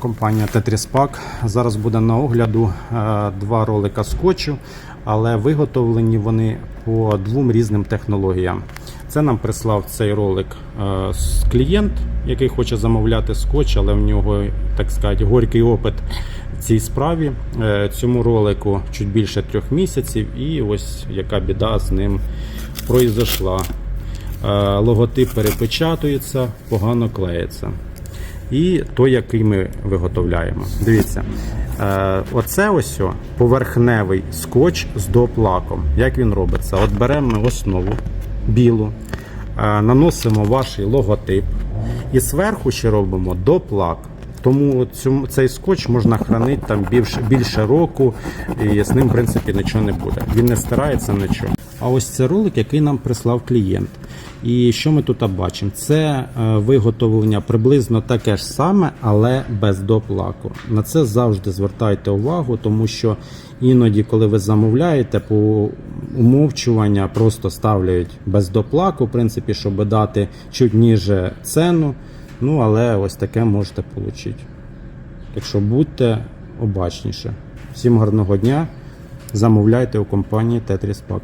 Компанія Pack. Зараз буде на огляду е, два ролика скотчу, але виготовлені вони по двом різним технологіям. Це нам прислав цей ролик е, клієнт, який хоче замовляти скотч, але в нього, так сказати, горький опит в цій справі. Е, Цьому ролику чуть більше трьох місяців, і ось яка біда з ним произошла. Е, Логотип перепечатується, погано клеїться і той, який ми виготовляємо. Дивіться, е, оце ось поверхневий скотч з доплаком. Як він робиться? От беремо основу білу, е, наносимо ваш логотип і зверху ще робимо доплак. Тому цю, цей скотч можна хранити там більше, більше року, і з ним, в принципі, нічого не буде. Він не стирається нічого. А ось це ролик, який нам прислав клієнт. І що ми тут бачимо? Це е, виготовлення приблизно таке ж саме, але без доплаку. На це завжди звертайте увагу, тому що іноді, коли ви замовляєте, по умовчування просто ставляють без доплаку, в принципі, щоб дати чуть ніже ціну. Ну, але ось таке можете отримати. Так що будьте обачніше. Всім гарного дня. Замовляйте у компанії Tetris Pack.